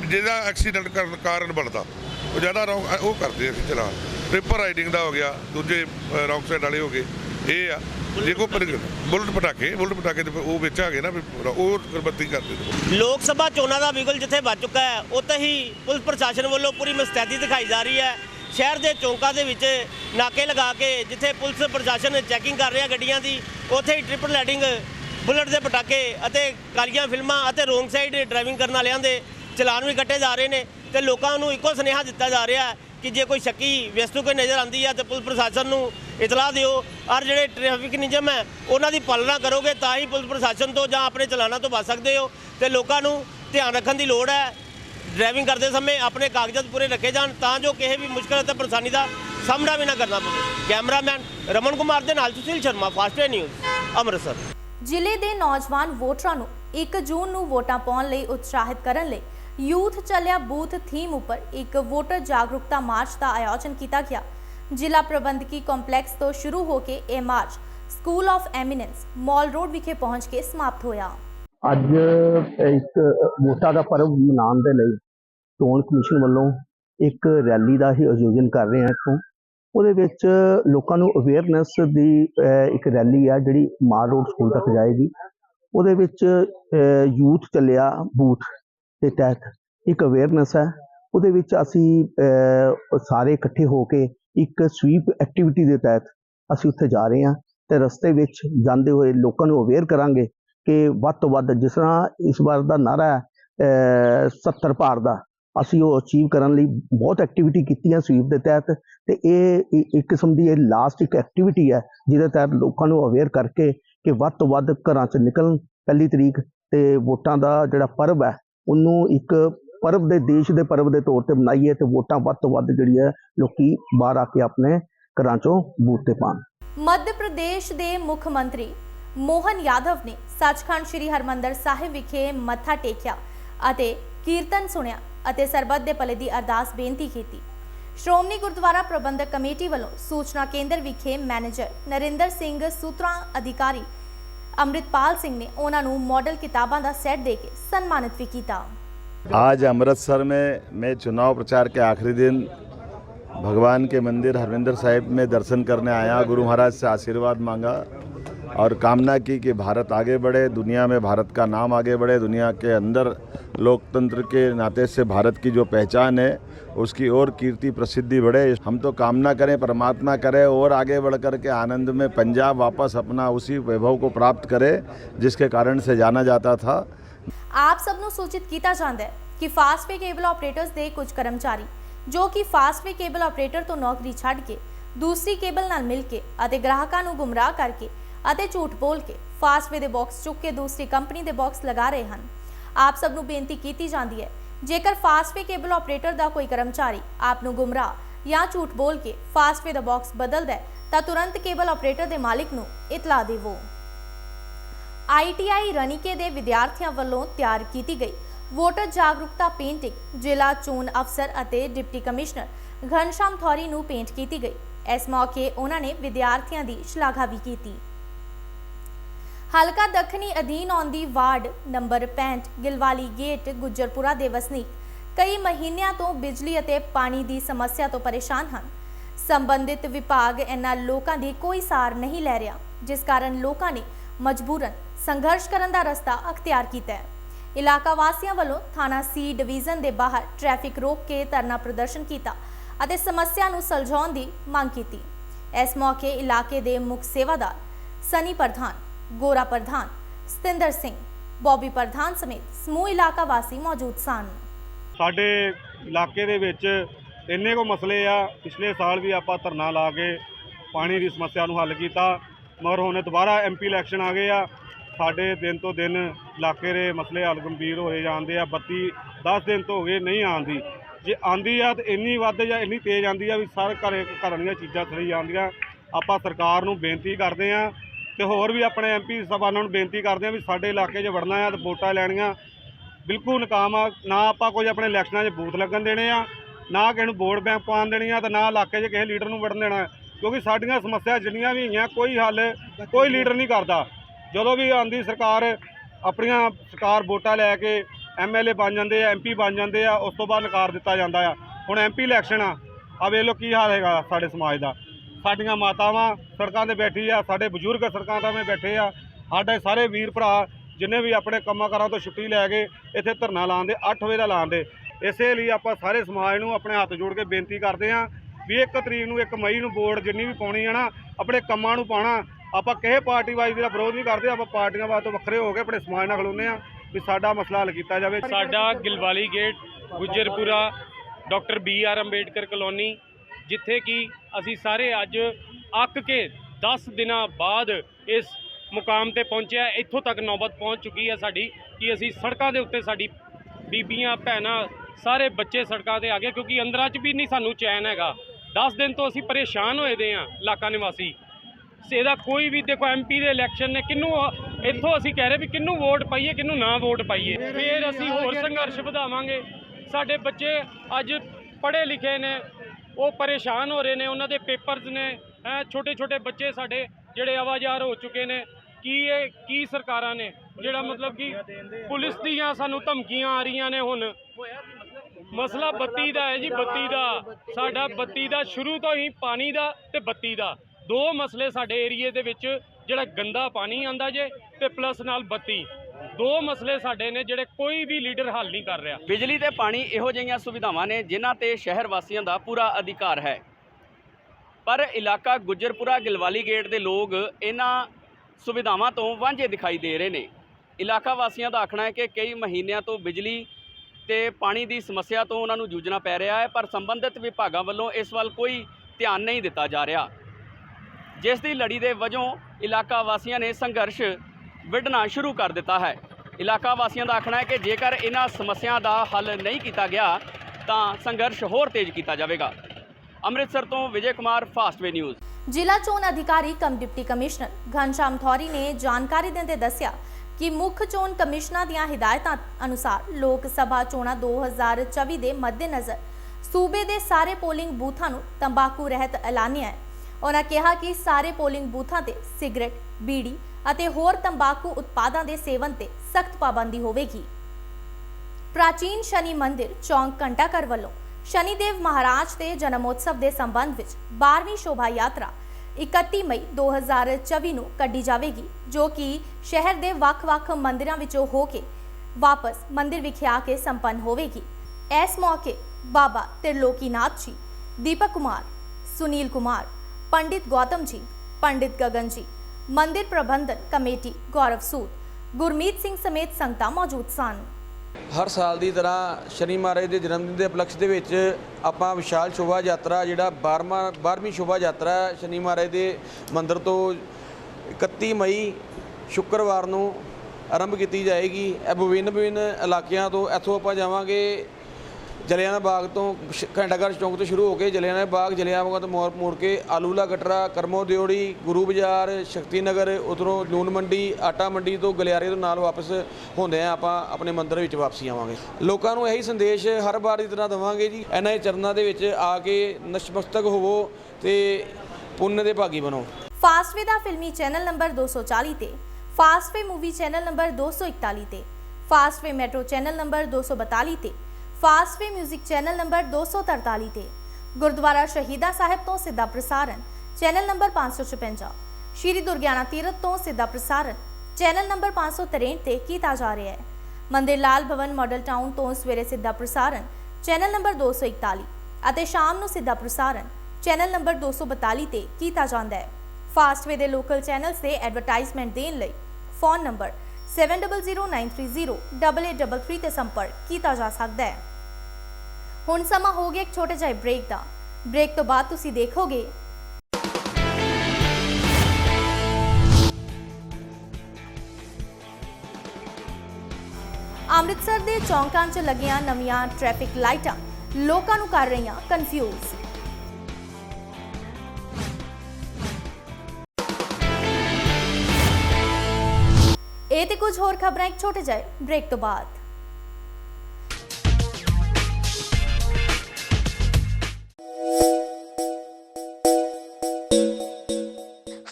ਜਿਹਦਾ ਐਕਸੀਡੈਂਟ ਕਰਨ ਕਾਰਨ ਬਣਦਾ। ਉਹ ਜ਼ਿਆਦਾ ਰੌਂਗ ਉਹ ਕਰਦੇ ਆ ਅਸੀਂ ਚਲਾਨ। ਪੇਪਰ ਰਾਈਡਿੰਗ ਦਾ ਹੋ ਗਿਆ, ਦੂਜੇ ਰੌਂਗ ਸਾਈਡ ਵਾਲੇ ਹੋ ਗਏ। ਇਹ ਆ, ਜੇ ਕੋ ਬੁਲਟ ਪਟਾਕੇ ਬੁਲਟ ਪਟਾਕੇ ਤੇ ਉਹ ਵਿੱਚ ਆ ਗਏ ਨਾ, ਵੀ ਉਹ ਕਰਮਸਤੀ ਕਰਦੇ ਲੋਕ ਸਭਾ ਚੋਣਾਂ ਦਾ ਬਿਗਲ ਜਿੱਥੇ ਵੱਜ ਚੁੱਕਾ ਹੈ, ਉੱਥੇ ਹੀ ਪੁਲਿਸ ਪ੍ਰਸ਼ਾਸਨ ਵੱਲੋਂ ਪੂਰੀ ਮੁਸਤੈਦੀ ਦਿਖਾਈ ਜਾ ਰਹੀ ਹੈ। ਸ਼ਹਿਰ ਦੇ ਚੌਂਕਾਂ ਦੇ ਵਿੱਚ ਨਾਕੇ ਲਗਾ ਕੇ ਜਿੱਥੇ ਪੁਲਿਸ ਪ੍ਰਸ਼ਾਸਨ ਚੈਕਿੰਗ ਕਰ ਰਿਹਾ ਗੱਡੀਆਂ ਦੀ, ਉੱਥੇ ਹੀ ਟ੍ਰਿਪਲ ਲੈਡਿੰਗ ਬੁਲਟ ਦੇ ਪਟਾਕੇ ਅਤੇ ਕਾਲੀਆਂ ਫਿਲਮਾਂ ਅਤੇ ਰੋਂਗ ਸਾਈਡ ਡਰਾਈਵਿੰਗ ਕਰਨ ਵਾਲਿਆਂ ਦੇ ਚਲਾਨ ਵੀ ਕੱਟੇ ਜਾ ਰਹੇ ਨੇ ਤੇ ਲੋਕਾਂ ਨੂੰ ਇੱਕੋ ਸੁਨੇਹਾ ਦਿੱਤਾ ਜਾ ਰਿਹਾ ਹੈ ਕਿ ਜੇ ਕੋਈ ਸ਼ੱਕੀ ਵਸਤੂ ਕੋਈ ਨਜ਼ਰ ਆਉਂਦੀ ਹੈ ਤੇ ਪੁਲਿਸ ਪ੍ਰਸ਼ਾਸਨ ਨੂੰ ਇਤਲਾਹ ਦਿਓ। ਔਰ ਜਿਹੜੇ ਟ੍ਰੈਫਿਕ ਨਿਯਮ ਹੈ, ਉਹਨਾਂ ਦੀ ਪਾਲਣਾ ਕਰੋਗੇ ਤਾਂ ਹੀ ਪੁਲਿਸ ਪ੍ਰਸ਼ਾਸਨ ਤੋਂ ਜਾਂ ਆਪਣੇ ਚਲਾਨਾਂ ਤੋਂ ਬਚ ਸਕਦੇ ਹੋ ਤੇ ਲੋਕਾਂ ਨੂੰ ਧਿਆਨ ਰੱਖਣ ਦੀ ਲੋੜ ਹੈ। ਡਰਾਈਵਿੰਗ ਕਰਦੇ ਸਮੇਂ ਆਪਣੇ ਕਾਗਜ਼ਾਤ ਪੂਰੇ ਰੱਖੇ ਜਾਣ ਤਾਂ ਜੋ ਕਿਸੇ ਵੀ ਮੁਸ਼ਕਲ ਅਤੇ ਪਰੇਸ਼ਾਨੀ ਦਾ ਸਾਹਮਣਾ ਵੀ ਨਾ ਕਰਨਾ ਪਵੇ। ਕੈਮਰਾਮੈਨ ਰਮਨ ਕੁਮਾਰ ਦੇ ਨਾਲ ਸੁਸ਼ੀਲ ਸ਼ਰਮਾ, ਫਾਸਟ ਨਿਊਜ਼, ਅੰਮ੍ਰਿਤਸਰ। ਜ਼ਿਲ੍ਹੇ ਦੇ ਨੌਜਵਾਨ ਵੋਟਰਾਂ ਨੂੰ 1 ਜੂਨ ਨੂੰ ਵੋਟਾਂ ਪਾਉਣ ਲਈ ਉਤਸ਼ਾਹਿਤ ਕਰਨ ਲਈ ਯੂਥ ਚੱਲਿਆ ਬੂਥ ਥੀਮ ਉੱਪਰ ਇੱਕ ਵੋਟਰ ਜਾਗਰੂਕਤਾ ਮਾਰਚ ਦਾ ਆਯੋਜਨ ਕੀਤਾ ਗਿਆ। ਜ਼ਿਲ੍ਹਾ ਪ੍ਰਬੰਧਕੀ ਕੰਪਲੈਕਸ ਤੋਂ ਸ਼ੁਰੂ ਹੋ ਕੇ ਇਹ march school of eminence mall road ਵਿਖੇ ਪਹੁੰਚ ਕੇ ਸਮਾਪਤ ਹੋਇਆ। ਅੱਜ ਇੱਕ ਵੋਟਾਂ ਦਾ ਪਰਵ ਮਨਾਉਣ ਦੇ ਲਈ ਚੋਣ ਕਮਿਸ਼ਨ ਵੱਲੋਂ ਇੱਕ ਰੈਲੀ ਦਾ ਹੀ ਆਯੋਜਨ ਕਰ ਰਹੇ ਹਾਂ ਇੱਥੋਂ। ਉਹਦੇ ਵਿੱਚ ਲੋਕਾਂ ਨੂੰ ਅਵੇਅਰਨੈਸ ਦੀ ਇੱਕ ਰੈਲੀ ਆ ਜਿਹੜੀ ਮਾਰ ਰੋਡ ਸਕੂਲ ਤੱਕ ਜਾਏਗੀ। ਉਹਦੇ ਵਿੱਚ ਯੂਥ ਚੱਲਿਆ ਬੂਥ ਦੇ ਤਹਿਤ। ਇੱਕ ਅਵੇਅਰਨੈਸ ਹੈ। ਉਹਦੇ ਵਿੱਚ ਅਸੀਂ ਸਾਰੇ ਇਕੱਠੇ ਹੋ ਕੇ ਇੱਕ ਸਵੀਪ ਐਕਟੀਵਿਟੀ ਦੇ ਤਹਿਤ ਅਸੀਂ ਉੱਥੇ ਜਾ ਰਹੇ ਹਾਂ ਤੇ ਰਸਤੇ ਵਿੱਚ ਜਾਂਦੇ ਹੋਏ ਲੋਕਾਂ ਨੂੰ ਅਵੇਅਰ ਕਰਾਂਗੇ ਕਿ ਵੱਧ ਤੋਂ ਵੱਧ ਜਿਸ ਤਰ੍ਹਾਂ ਇਸ ਵਾਰ ਦਾ ਨਾਰਾ ਹੈ, ਅਹ 70 ਭਾਰ ਦਾ। ਅਸੀਂ ਉਹ ਅਚੀਵ ਕਰਨ ਲਈ ਬਹੁਤ ਐਕਟੀਵਿਟੀ ਕੀਤੀਆਂ ਸਵੀਪ ਦੇ ਤਹਿਤ ਤੇ ਇਹ ਇੱਕ ਕਿਸਮ ਦੀ ਇਹ ਲਾਸਟ ਇੱਕ ਐਕਟੀਵਿਟੀ ਹੈ, ਜਿਹਦੇ ਤਹਿਤ ਲੋਕਾਂ ਨੂੰ ਅਵੇਅਰ ਕਰਕੇ ਕਿ ਵੱਧ ਤੋਂ ਵੱਧ ਘਰਾਂ 'ਚ ਨਿਕਲਣ ਪਹਿਲੀ ਤਰੀਕ ਤੇ ਵੋਟਾਂ ਦਾ ਜਿਹੜਾ ਪਰਵ ਹੈ, ਉਹਨੂੰ ਇੱਕ ਪਰਵ ਦੇ, ਦੇਸ਼ ਦੇ ਪਰਵ ਦੇ ਤੌਰ ਤੇ ਬਣਾਈਏ ਤੇ ਵੋਟਾਂ ਵੱਧ ਤੋਂ ਵੱਧ ਜਿਹੜੀ ਹੈ ਲੋਕੀ ਬਾਹਰ ਆ ਕੇ ਆਪਣੇ ਘਰਾਂ 'ਚੋਂ ਬੂਥ ਤੇ ਪਾਉਣ। ਮੱਧ ਪ੍ਰਦੇਸ਼ ਦੇ ਮੁੱਖ ਮੰਤਰੀ ਮੋਹਨ ਯਾਦਵ ਨੇ ਸੱਚਖੰਡ ਸ੍ਰੀ ਹਰਮੰਦਰ ਸਾਹਿਬ ਵਿਖੇ ਮੱਥਾ ਟੇਕਿਆ ਅਤੇ ਕੀਰਤਨ ਸੁਣਿਆ ਅਤੇ ਸਰਬੱਤ ਦੇ ਭਲੇ ਦੀ ਅਰਦਾਸ ਬੇਨਤੀ ਕੀਤੀ ਸ਼੍ਰੋਮਣੀ ਗੁਰਦੁਆਰਾ ਪ੍ਰਬੰਧਕ ਕਮੇਟੀ ਵੱਲੋਂ ਸੂਚਨਾ ਕੇਂਦਰ ਵਿਖੇ ਮੈਨੇਜਰ ਨਰਿੰਦਰ ਸਿੰਘ ਸੂਤਰਾ ਅਧਿਕਾਰੀ ਅੰਮ੍ਰਿਤਪਾਲ ਸਿੰਘ ਨੇ ਉਹਨਾਂ ਨੂੰ ਮਾਡਲ ਕਿਤਾਬਾਂ ਦਾ ਸੈੱਟ ਦੇ ਕੇ ਸਨਮਾਨਿਤ ਵੀ ਕੀਤਾ आज अमृतसर में मैं चुनाव प्रचार के आखिरी दिन भगवान के मंदिर हरविंदर साहिब में दर्शन करने आया गुरु महाराज से आशीर्वाद मांगा और कामना की कि भारत आगे बढ़े दुनिया में भारत का नाम आगे बढ़े दुनिया के अंदर लोकतंत्र के नाते से भारत की जो पहचान है उसकी और कीर्ति प्रसिद्धि बढ़े हम तो कामना करें परमात्मा करे और आगे बढ़ कर के आनंद में पंजाब वापस अपना उसी वैभव को प्राप्त करे जिसके कारण से जाना जाता था ਆਪ ਸਭ ਨੂੰ ਸੂਚਿਤ ਕੀਤਾ ਜਾਂਦਾ ਹੈ ਕਿ ਫਾਸਟਵੇ ਕੇਬਲ ਆਪਰੇਟਰਸ ਦੇ ਕੁਝ ਕਰਮਚਾਰੀ ਜੋ ਕਿ ਫਾਸਟਵੇ ਕੇਬਲ ਆਪਰੇਟਰ ਤੋਂ ਨੌਕਰੀ ਛੱਡ ਕੇ ਦੂਸਰੀ ਕੇਬਲ ਨਾਲ ਮਿਲ ਕੇ ਅਤੇ ਗ੍ਰਾਹਕਾਂ ਨੂੰ ਗੁੰਮਰਾਹ ਕਰਕੇ ਅਤੇ ਝੂਠ ਬੋਲ ਕੇ ਫਾਸਟਵੇ ਦੇ ਬਾਕਸ ਚੁੱਕ ਕੇ ਦੂਸਰੀ ਕੰਪਨੀ ਦੇ ਬਾਕਸ ਲਗਾ ਰਹੇ ਹਨ ਆਪ ਸਭ ਨੂੰ ਬੇਨਤੀ ਕੀਤੀ ਜਾਂਦੀ ਹੈ। ਜੇਕਰ ਫਾਸਟਵੇ ਕੇਬਲ ਆਪਰੇਟਰ ਦਾ ਕੋਈ ਕਰਮਚਾਰੀ ਆਪ ਨੂੰ ਗੁੰਮਰਾਹ ਜਾਂ ਝੂਠ ਬੋਲ ਕੇ ਫਾਸਟਵੇ ਦਾ ਬਾਕਸ ਬਦਲਦਾ ਹੈ, ਤਾਂ ਤੁਰੰਤ ਕੇਬਲ ਆਪਰੇਟਰ ਦੇ ਮਾਲਿਕ ਨੂੰ ਇਤਲਾਹ ਦੇਵੋ। ਆਈਟੀਆਈ ਰਣੀਕੇ ਦੇ ਵਿਦਿਆਰਥੀਆਂ ਵੱਲੋਂ ਤਿਆਰ ਕੀਤੀ ਗਈ ਵੋਟਰ ਜਾਗਰੂਕਤਾ ਪੇਂਟਿੰਗ ਜ਼ਿਲ੍ਹਾ ਚੋਣ ਅਫਸਰ ਅਤੇ ਡਿਪਟੀ ਕਮਿਸ਼ਨਰ ਘਨਸ਼ਾਮ ਥੌਰੀ ਨੂੰ ਪੇਂਟ ਕੀਤੀ ਗਈ। ਇਸ ਮੌਕੇ ਉਹਨਾਂ ਨੇ ਵਿਦਿਆਰਥੀਆਂ ਦੀ ਸ਼ਲਾਘਾ ਵੀ ਕੀਤੀ। ਹਲਕਾ ਦੱਖਣੀ ਅਧੀਨ ਆਉਂਦੀ ward number 65 Gilwali gate, Gujjarpura ਦੇ ਵਸਨੀਕ ਕਈ ਮਹੀਨਿਆਂ ਤੋਂ ਬਿਜਲੀ ਅਤੇ ਪਾਣੀ ਦੀ ਸਮੱਸਿਆ ਤੋਂ ਪਰੇਸ਼ਾਨ ਹਨ। ਸੰਬੰਧਿਤ ਵਿਭਾਗ ਇਹਨਾਂ ਲੋਕਾਂ ਦੀ ਕੋਈ ਸਾਰ ਨਹੀਂ ਲੈ ਰਿਹਾ, ਜਿਸ ਕਾਰਨ ਲੋਕਾਂ ਨੇ ਮਜਬੂਰਨ ਸੰਘਰਸ਼ ਕਰਨ ਦਾ ਰਸਤਾ ਅਖਤਿਆਰ ਕੀਤਾ ਹੈ। ਇਲਾਕਾ ਵਾਸੀਆਂ ਵੱਲੋਂ ਥਾਣਾ ਸੀ ਡਿਵੀਜ਼ਨ ਦੇ ਬਾਹਰ ਟ੍ਰੈਫਿਕ ਰੋਕ ਕੇ ਧਰਨਾ ਪ੍ਰਦਰਸ਼ਨ ਕੀਤਾ ਅਤੇ ਸਮੱਸਿਆ ਨੂੰ ਸੁਲਝਾਉਣ ਦੀ ਮੰਗ ਕੀਤੀ। ਇਸ ਮੌਕੇ ਇਲਾਕੇ ਦੇ ਮੁੱਖ ਸੇਵਾਦਾਰ ਸਨੀ ਪ੍ਰਧਾਨ ਗੋਰਾ ਪ੍ਰਧਾਨ, ਸਤਿੰਦਰ ਸਿੰਘ। ਬੋਬੀ ਪ੍ਰਧਾਨ ਸਮੇਤ ਸਮੂਹ ਇਲਾਕਾ ਵਾਸੀ ਮੌਜੂਦ ਸਨ। ਸਾਡੇ ਇਲਾਕੇ ਦੇ ਵਿੱਚ ਇੰਨੇ ਕੋ ਮਸਲੇ ਆ, ਪਿਛਲੇ ਸਾਲ ਵੀ ਆਪਾਂ ਧਰਨਾ ਲਾ ਕੇ ਪਾਣੀ ਦੀ ਸਮੱਸਿਆ ਨੂੰ ਹੱਲ ਕੀਤਾ, ਮਗਰ ਹੁਣ ਦੁਬਾਰਾ ਐਮਪੀ ਇਲੈਕਸ਼ਨ ਆ ਗਏ ਆ। ਸਾਡੇ ਦਿਨ ਤੋਂ ਦਿਨ ਇਲਾਕੇ ਦੇ ਮਸਲੇ ਹੱਲ ਗੰਭੀਰ ਹੋਏ ਜਾਂਦੇ ਆ, ਬੱਤੀ 10 ਦਿਨ ਤੋਂ ਹੋ ਗਏ ਨਹੀਂ ਆਉਂਦੀ। ਜੇ ਆਂਦੀ ਆ ਤੇ ਇੰਨੀ ਵੱਧ ਜਾਂ ਇੰਨੀ ਤੇਜ਼ ਆਂਦੀ ਆ ਵੀ ਸਾਰੇ ਘਰੇ ਘਰਾਂ ਦੀਆਂ ਚੀਜ਼ਾਂ ਸੜੀ ਜਾਂਦੀਆਂ। ਆਪਾਂ ਸਰਕਾਰ ਨੂੰ ਬੇਨਤੀ ਕਰਦੇ ਆ ਤੇ ਹੋਰ ਵੀ ਆਪਣੇ ਐਮਪੀ ਸਾਹਿਬਾਨਾਂ ਨੂੰ ਬੇਨਤੀ ਕਰਦੇ ਆ ਵੀ ਸਾਡੇ ਇਲਾਕੇ 'ਚ ਵੜਨਾ ਆ ਤੇ ਵੋਟਾਂ ਲੈਣੀਆਂ। ਬਿਲਕੁਲ ਨਕਾਮ ਆ। ਨਾ ਆਪਾਂ ਕੋਈ ਆਪਣੇ ਇਲੈਕਸ਼ਨਾਂ 'ਚ ਬੂਥ ਲੱਗਣ ਦੇਣੇ ਆ, ਨਾ ਕਿਸੇ ਨੂੰ ਵੋਟ ਬੈਂਕ ਪਾਉਣ ਦੇਣੀ ਆ ਤੇ ਨਾ ਇਲਾਕੇ 'ਚ ਕਿਸੇ ਲੀਡਰ ਨੂੰ ਵੜਨ ਦੇਣਾ। ਕਿਉਂਕਿ ਸਾਡੀਆਂ ਸਮੱਸਿਆ ਜਿੰਨੀਆਂ ਵੀ ਹੈਗੀਆਂ, ਕੋਈ ਹੱਲ, ਕੋਈ ਲੀਡਰ ਨਹੀਂ ਕਰਦਾ। ਜਦੋਂ ਵੀ ਆਂਦੀ ਸਰਕਾਰ, ਆਪਣੀਆਂ ਸਰਕਾਰ ਵੋਟਾਂ ਲੈ ਕੇ ਐਮਐਲਏ ਬਣ ਜਾਂਦੇ ਆ ਐਮਪੀ ਬਣ ਜਾਂਦੇ ਆ, ਉਸ ਤੋਂ ਬਾਅਦ ਨਕਾਰ ਦਿੱਤਾ ਜਾਂਦਾ ਆ। ਹੁਣ ਐਮਪੀ ਇਲੈਕਸ਼ਨ ਆ। ਆ ਵੇਖ ਲਓ ਕੀ ਹਾਲ ਹੈਗਾ ਸਾਡੇ ਸਮਾਜ ਦਾ। ਸਾਡੀਆਂ ਮਾਤਾਵਾਂ ਸੜਕਾਂ ਤੇ ਬੈਠੀ ਆ, ਸਾਡੇ ਬਜ਼ੁਰਗ ਸੜਕਾਂ 'ਤੇ ਬੈਠੇ ਆ। ਸਾਡੇ ਸਾਰੇ ਵੀਰ ਭਰਾ ਜਿੰਨੇ ਵੀ ਆਪਣੇ ਕੰਮਾਂ ਕਾਰਾਂ ਤੋਂ ਛੁੱਟੀ ਲੈ ਕੇ ਇੱਥੇ ਧਰਨਾ ਲਾਉਣ ਦੇ 8 ਵਜੇ ਦਾ ਲਾਉਣ ਦੇ। ਇਸੇ ਲਈ ਆਪਾਂ ਸਾਰੇ ਸਮਾਜ ਨੂੰ ਆਪਣੇ ਹੱਥ ਜੋੜ ਕੇ ਬੇਨਤੀ ਕਰਦੇ ਹਾਂ ਵੀ 1 ਤਰੀਕ ਨੂੰ 1 ਮਈ ਨੂੰ ਵੋਟ ਜਿੰਨੀ ਵੀ ਪਾਉਣੀ ਆ ਨਾ, ਆਪਣੇ ਕੰਮਾਂ ਨੂੰ ਪਾਉਣਾ। ਆਪਾਂ ਕਿਸੇ ਪਾਰਟੀ ਵਾਈਜ਼ ਦਾ ਵਿਰੋਧ ਨਹੀਂ ਕਰਦੇ, ਆਪਾਂ ਪਾਰਟੀਆਂ ਵਾਸਤੇ ਵੱਖਰੇ ਹੋ ਕੇ ਆਪਣੇ ਸਮਾਜ ਨਾਲ ਖਲੋਨੇ ਆ ਵੀ ਸਾਡਾ ਮਸਲਾ ਹੱਲ ਕੀਤਾ ਜਾਵੇ। ਸਾਡਾ Gilwali gate, Gujjarpura, doctor B R Ambedkar colony ਜਿੱਥੇ ਕਿ ਅਸੀਂ ਸਾਰੇ ਅੱਜ ਅੱਕ ਕੇ 10 ਦਿਨਾਂ ਬਾਅਦ ਇਸ ਮੁਕਾਮ ਤੇ ਪਹੁੰਚਿਆ। ਇੱਥੋਂ ਤੱਕ ਨੌਬਤ ਪਹੁੰਚ ਚੁੱਕੀ ਹੈ ਸਾਡੀ ਕਿ ਅਸੀਂ ਸੜਕਾਂ ਦੇ ਉੱਤੇ ਸਾਡੀ ਬੀਬੀਆਂ ਭੈਣਾਂ ਸਾਰੇ ਬੱਚੇ ਸੜਕਾਂ ਤੇ ਆ ਗਏ ਕਿਉਂਕਿ ਅੰਦਰਾਂ 'ਚ ਵੀ ਨਹੀਂ ਸਾਨੂੰ ਚੈਨ ਹੈਗਾ। 10 ਦਿਨ ਤੋਂ ਅਸੀਂ ਪਰੇਸ਼ਾਨ ਹੋਏ ਦੇ ਹਾਂ ਇਲਾਕਾ ਨਿਵਾਸੀ। ਇਹਦਾ ਕੋਈ ਵੀ ਦੇਖੋ ਐਮਪੀ ਦੇ ਇਲੈਕਸ਼ਨ ਨੇ ਕਿੰਨੂੰ ਇੱਥੋਂ ਅਸੀਂ ਕਹਿ ਰਹੇ ਵੀ ਕਿੰਨੂੰ ਵੋਟ ਪਾਈਏ ਕਿੰਨੂੰ ਨਾ ਵੋਟ ਪਾਈਏ। ਫਿਰ ਅਸੀਂ ਹੋਰ ਸੰਘਰਸ਼ ਵਧਾਵਾਂਗੇ। ਸਾਡੇ ਬੱਚੇ ਅੱਜ ਪੜ੍ਹੇ ਲਿਖੇ ਨੇ ਉਹ ਪਰੇਸ਼ਾਨ ਹੋ ਰਹੇ ਨੇ, ਉਹਨਾਂ ਦੇ ਪੇਪਰਸ ਨੇ ਛੋਟੇ ਛੋਟੇ ਬੱਚੇ ਸਾਡੇ ਜਿਹੜੇ ਆਵਾਜ਼ਾਰ ਹੋ ਚੁੱਕੇ ਨੇ, ਕੀ ਇਹ, ਕੀ ਸਰਕਾਰਾਂ ਨੇ, ਜਿਹੜਾ ਮਤਲਬ ਕਿ ਪੁਲਿਸ ਦੀਆਂ ਸਾਨੂੰ ਧਮਕੀਆਂ ਆ ਰਹੀਆਂ ਨੇ ਹੁਣ। ਮਸਲਾ ਬੱਤੀ ਦਾ ਹੈ ਜੀ ਬੱਤੀ ਦਾ ਸਾਡਾ ਬੱਤੀ ਦਾ ਸ਼ੁਰੂ ਤੋਂ ਹੀ ਪਾਣੀ ਦਾ ਤੇ ਬੱਤੀ ਦਾ ਦੋ ਮਸਲੇ ਸਾਡੇ ਏਰੀਏ ਦੇ ਵਿੱਚ ਜਿਹੜਾ ਗੰਦਾ ਪਾਣੀ ਆਂਦਾ ਜੇ ਤੇ ਪਲੱਸ ਨਾਲ ਬੱਤੀ। ਦੋ ਮਸਲੇ ਸਾਡੇ ਨੇ ਜਿਹੜੇ ਕੋਈ ਵੀ ਲੀਡਰ ਹੱਲ ਨਹੀਂ ਕਰ ਰਿਹਾ। ਬਿਜਲੀ ਤੇ ਪਾਣੀ ਇਹੋ ਜਿਹੀਆਂ ਸੁਵਿਧਾਵਾਂ ਨੇ ਜਿਨ੍ਹਾਂ ਤੇ ਸ਼ਹਿਰ ਵਾਸੀਆਂ ਦਾ ਪੂਰਾ ਅਧਿਕਾਰ ਹੈ। ਪਰ ਇਲਾਕਾ ਗੁੱਜਰਪੁਰਾ ਗਿਲਵਾਲੀ ਗੇਟ ਦੇ ਲੋਕ ਇਹਨਾਂ ਸੁਵਿਧਾਵਾਂ ਤੋਂ ਵਾਂਝੇ ਦਿਖਾਈ ਦੇ ਰਹੇ ਨੇ। ਇਲਾਕਾ ਵਾਸੀਆਂ ਦਾ ਆਖਣਾ ਹੈ ਕਿ ਕਈ ਮਹੀਨਿਆਂ ਤੋਂ ਬਿਜਲੀ ਤੇ ਪਾਣੀ ਦੀ ਸਮੱਸਿਆ ਤੋਂ ਉਹਨਾਂ ਨੂੰ ਜੂਝਣਾ ਪੈ ਰਿਹਾ ਹੈ, ਪਰ ਸੰਬੰਧਿਤ ਵਿਭਾਗਾਂ ਵੱਲੋਂ ਇਸ ਵੱਲ ਕੋਈ ਧਿਆਨ ਨਹੀਂ ਦਿੱਤਾ ਜਾ ਰਿਹਾ। ਜਿਸ ਦੀ ਲੜੀ ਦੇ ਵਜੋਂ ਇਲਾਕਾ ਵਾਸੀਆਂ ਨੇ ਸੰਘਰਸ਼ ਵਿੱਢਣਾ ਸ਼ੁਰੂ ਕਰ ਦਿੱਤਾ ਹੈ। ਇਲਾਕਾ ਵਾਸੀਆਂ ਦਾ ਆਖਣਾ ਹੈ ਕਿ ਜੇਕਰ ਇਹਨਾਂ ਸਮੱਸਿਆ ਦਾ ਹੱਲ ਨਹੀਂ ਕੀਤਾ ਗਿਆ ਤਾਂ ਸੰਘਰਸ਼ ਹੋਰ ਤੇਜ਼ ਕੀਤਾ ਜਾਵੇਗਾ। ਅੰਮ੍ਰਿਤਸਰ ਤੋਂ ਵਿਜੇ ਕੁਮਾਰ ਫਾਸਟਵੇ ਨਿਊਜ਼ ਜ਼ਿਲ੍ਹਾ ਚੋਣ ਅਧਿਕਾਰੀ ਕਮ ਡਿਪਟੀ ਕਮਿਸ਼ਨਰ ਘਨਸ਼ਾਮ ਥੌਰੀ ਨੇ ਜਾਣਕਾਰੀ ਦਿੰਦੇ ਦੱਸਿਆ ਕਿ ਮੁੱਖ ਚੋਣ ਕਮਿਸ਼ਨਾਂ ਦੀਆਂ ਹਦਾਇਤਾਂ ਅਨੁਸਾਰ ਲੋਕ ਸਭਾ ਚੋਣਾਂ 2024 ਦੇ ਮੱਦੇਨਜ਼ਰ ਸੂਬੇ ਦੇ ਸਾਰੇ ਪੋਲਿੰਗ ਬੂਥਾਂ ਨੂੰ ਤੰਬਾਕੂ ਰਹਿਤ ਐਲਾਨਿਆ ਹੈ। ਉਹਨਾਂ ਕਿਹਾ ਕਿ ਸਾਰੇ ਪੋਲਿੰਗ ਬੂਥਾਂ ਤੇ ਸਿਗਰਟ, ਬੀੜੀ ਅਤੇ ਹੋਰ ਤੰਬਾਕੂ ਉਤਪਾਦਾਂ ਦੇ ਸੇਵਨ ਤੇ ਸਖਤ ਪਾਬੰਦੀ ਹੋਵੇਗੀ। ਪ੍ਰਾਚੀਨ ਸ਼ਨੀ ਮੰਦਿਰ ਚੌਂਕ ਘੰਟਾਘਰ ਵੱਲੋਂ ਸ਼ਨੀਦੇਵ ਮਹਾਰਾਜ ਦੇ ਜਨਮੋਤਸਵ ਦੇ ਸੰਬੰਧ ਵਿੱਚ 12ਵੀਂ ਸ਼ੋਭਾ ਯਾਤਰਾ 31 ਮਈ 2024 ਨੂੰ ਕੱਢੀ ਜਾਵੇਗੀ, ਜੋ ਕਿ ਸ਼ਹਿਰ ਦੇ ਵੱਖ-ਵੱਖ ਮੰਦਿਰਾਂ ਵਿੱਚੋਂ ਹੋ ਕੇ ਵਾਪਸ ਮੰਦਿਰ ਵਿਖੇ ਆ ਕੇ ਸੰਪੰਨ ਹੋਵੇਗੀ। ਇਸ ਮੌਕੇ ਬਾਬਾ ਤਿਰਲੋਕੀਨਾਥ ਜੀ, ਦੀਪਕ ਕੁਮਾਰ, ਸੁਨੀਲ ਕੁਮਾਰ, ਪੰਡਿਤ ਗੌਤਮ ਜੀ, ਪੰਡਿਤ ਗਗਨ ਜੀ ਮੰਦਿਰ ਪ੍ਰਬੰਧਨ ਕਮੇਟੀ ਗੌਰਵ ਸੂਦ, ਗੁਰਮੀਤ ਸਿੰਘ ਸਮੇਤ ਸੰਗਤਾਂ ਮੌਜੂਦ ਸਨ। ਹਰ ਸਾਲ ਦੀ ਤਰ੍ਹਾਂ ਸ਼ਨੀ ਮਹਾਰਾਜ ਦੇ ਜਨਮ ਦਿਨ ਦੇ ਉਪਲਕਸ਼ ਦੇ ਵਿੱਚ ਆਪਾਂ ਵਿਸ਼ਾਲ ਸ਼ੋਭਾ ਯਾਤਰਾ, ਜਿਹੜਾ 12ਵਾਂ 12ਵੀਂ ਸ਼ੋਭਾ ਯਾਤਰਾ ਸ਼ਨੀ ਮਹਾਰਾਜ ਦੇ ਮੰਦਿਰ ਤੋਂ 31 ਮਈ ਸ਼ੁੱਕਰਵਾਰ ਨੂੰ ਆਰੰਭ ਕੀਤੀ ਜਾਏਗੀ। ਇਹ ਵਿਭਿੰਨ ਵਿਭਿੰਨ ਇਲਾਕਿਆਂ ਤੋਂ ਇੱਥੋਂ ਆਪਾਂ ਜਾਵਾਂਗੇ। ਜਲਿਆਂਵਾਲਾ ਬਾਗ ਤੋਂ ਘੰਟਾਘਰ ਚੌਂਕ ਤੋਂ ਸ਼ੁਰੂ ਹੋ ਕੇ ਜਲਿਆਂਵਾਲਾ ਬਾਗ ਜਲਿਆਂਵਾਲਾ ਬਾਗ ਤੋਂ ਮੋੜ ਮੋੜ ਕੇ ਆਲੂਲਾ ਕਟਰਾ ਕਰਮੋ ਦਿਓੜੀ, ਗੁਰੂ ਬਾਜ਼ਾਰ ਸ਼ਕਤੀ ਨਗਰ ਉਧਰੋਂ ਲੂਣ ਮੰਡੀ, ਆਟਾ ਮੰਡੀ ਤੋਂ ਗਲਿਆਰੇ ਤੋਂ ਨਾਲ ਵਾਪਸ ਹੁੰਦੇ ਆ ਆਪਾਂ, ਆਪਣੇ ਮੰਦਿਰ ਵਿੱਚ ਵਾਪਸੀ ਆਵਾਂਗੇ। ਲੋਕਾਂ ਨੂੰ ਇਹੀ ਸੰਦੇਸ਼ ਹਰ ਵਾਰ ਦੀ ਤਰ੍ਹਾਂ ਦੇਵਾਂਗੇ ਜੀ, ਇਹਨਾਂ ਚਰਨਾਂ ਦੇ ਵਿੱਚ ਆ ਕੇ ਨਸ਼ਮਸਤਕ ਹੋਵੋ ਤੇ ਪੁੰਨ ਦੇ ਭਾਗੀ ਬਣੋ। ਫਾਸਟਵੇ ਦਾ ਫਿਲਮੀ ਚੈਨਲ ਨੰਬਰ 240 ਤੇ, ਫਾਸਟਵੇ ਮੂਵੀ ਚੈਨਲ ਨੰਬਰ 241 ਤੇ, ਫਾਸਟਵੇ ਮੈਟਰੋ ਚੈਨਲ ਨੰਬਰ 242 ਤੇ ਫਾਸਟਵੇ 뮤직 ਚੈਨਲ ਨੰਬਰ 243 ਤੇ। ਗੁਰਦੁਆਰਾ ਸ਼ਹੀਦਾ ਸਾਹਿਬ ਤੋਂ ਸਿੱਧਾ ਪ੍ਰਸਾਰਣ ਚੈਨਲ ਨੰਬਰ 556 ਸ਼੍ਰੀ ਦੁਰਗਿਆਨਾ ਤੀਰਥ ਤੋਂ ਸਿੱਧਾ ਪ੍ਰਸਾਰਣ ਚੈਨਲ ਨੰਬਰ 563 ਤੇ ਕੀਤਾ ਜਾ ਰਿਹਾ ਹੈ। ਮੰਦਿਰ ਲਾਲ ਭਵਨ ਮਾਡਲ ਟਾਊਨ ਤੋਂ ਸਵੇਰੇ ਸਿੱਧਾ ਪ੍ਰਸਾਰਣ ਚੈਨਲ ਨੰਬਰ 241 ਅਤੇ ਸ਼ਾਮ ਨੂੰ ਸਿੱਧਾ ਪ੍ਰਸਾਰਣ ਚੈਨਲ ਨੰਬਰ 242 ਤੇ ਕੀਤਾ ਜਾਂਦਾ ਹੈ। ਫਾਸਟਵੇ ਦੇ ਲੋਕਲ ਚੈਨਲਸ ਤੇ ਐਡਵਰਟਾਈਜ਼ਮੈਂਟ ਦੇਣ ਲਈ ਫੋਨ ਨੰਬਰ 7009308833 ਤੇ ਸੰਪਰਕ ਕੀਤਾ ਜਾ ਸਕਦਾ ਹੈ। ਹੁਣ ਸਮਾਂ ਹੋ ਗਿਆ ਇੱਕ ਛੋਟੇ ਜਿਹੇ ਬ੍ਰੇਕ ਦਾ। ਬ੍ਰੇਕ ਤੋਂ ਬਾਅਦ ਤੁਸੀਂ ਦੇਖੋਗੇ। ਅੰਮ੍ਰਿਤਸਰ ਦੇ ਚੌਂਕਾਂ 'ਚ ਲੱਗੀਆਂ ਨਵੀਆਂ ਟ੍ਰੈਫਿਕ ਲਾਈਟਾਂ। ਲੋਕਾਂ ਨੂੰ ਕਰ ਰਹੀਆਂ ਕਨਫਿਊਜ਼ ਇਹ ਤੇ ਕੁਝ ਹੋਰ ਖਬਰਾਂ ਇੱਕ ਛੋਟੇ ਜਿਹੇ ਬ੍ਰੇਕ ਤੋਂ ਬਾਅਦ।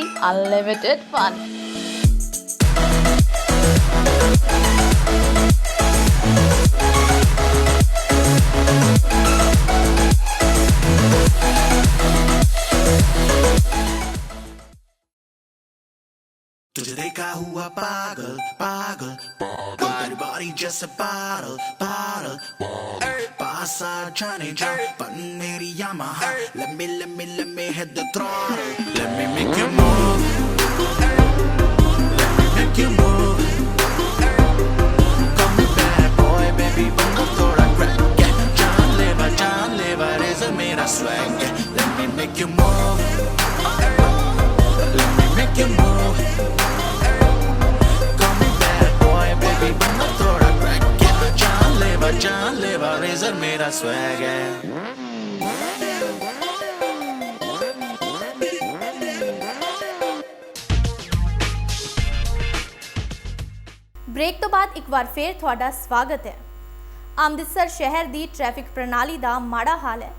Unlimited Fun. तुझे देखा हुआ पागल पागल तेरी बॉडी जैसे पागल पागल पास आ जाने जा पन मेरी Yamaha let me let me let me hit the throttle let me make you move let me make you move Call me bad boy baby बंदा थोड़ा crack yeah. जानलेवा जानलेवा रेज़र मेरा swag yeah. let me make you move let me make you move va John, le va a rezar, mira suegra. Break ਤੋਂ ਬਾਅਦ ਇੱਕ ਵਾਰ ਫੇਰ ਤੁਹਾਡਾ ਸਵਾਗਤ ਹੈ ਅੰਮ੍ਰਿਤਸਰ ਸ਼ਹਿਰ ਦੀ ਟ੍ਰੈਫਿਕ ਪ੍ਰਣਾਲੀ ਦਾ ਮਾੜਾ ਹਾਲ ਹੈ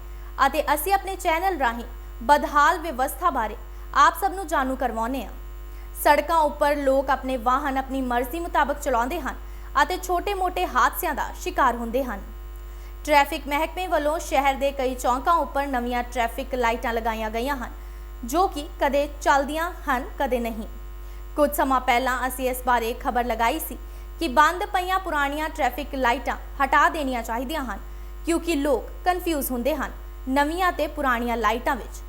ਅਤੇ ਅਸੀਂ ਆਪਣੇ ਚੈਨਲ ਰਾਹੀਂ ਬਦਹਾਲ ਵਿਵਸਥਾ ਬਾਰੇ ਆਪ ਸਭ ਨੂੰ ਜਾਣੂ ਕਰਵਾਉਨੇ ਆ ਸੜਕਾਂ ਉੱਪਰ ਲੋਕ ਆਪਣੇ ਵਾਹਨ ਆਪਣੀ ਮਰਜ਼ੀ ਮੁਤਾਬਕ ਚਲਾਉਂਦੇ ਹਨ ਅਤੇ ਛੋਟੇ-ਮੋਟੇ ਹਾਦਸਿਆਂ ਦਾ ਸ਼ਿਕਾਰ ਹੁੰਦੇ ਹਨ। ਟ੍ਰੈਫਿਕ ਮਹਿਕਮੇ ਵੱਲੋਂ ਸ਼ਹਿਰ ਦੇ ਕਈ ਚੌਂਕਾਂ ਉੱਪਰ ਨਵੀਆਂ ਟ੍ਰੈਫਿਕ ਲਾਈਟਾਂ ਲਗਾਈਆਂ ਗਈਆਂ ਹਨ, ਜੋ ਕਿ ਕਦੇ ਚੱਲਦੀਆਂ ਹਨ, ਕਦੇ ਨਹੀਂ। ਕੁਝ ਸਮਾਂ ਪਹਿਲਾਂ ਅਸੀਂ ਇਸ ਬਾਰੇ ਖਬਰ ਲਗਾਈ ਸੀ ਕਿ ਬੰਦ ਪਈਆਂ ਪੁਰਾਣੀਆਂ ਟ੍ਰੈਫਿਕ ਲਾਈਟਾਂ ਹਟਾ ਦੇਣੀਆਂ ਚਾਹੀਦੀਆਂ ਹਨ, ਕਿਉਂਕਿ ਲੋਕ ਕਨਫਿਊਜ਼ ਹੁੰਦੇ ਹਨ ਨਵੀਆਂ ਤੇ ਪੁਰਾਣੀਆਂ ਲਾਈਟਾਂ ਵਿੱਚ।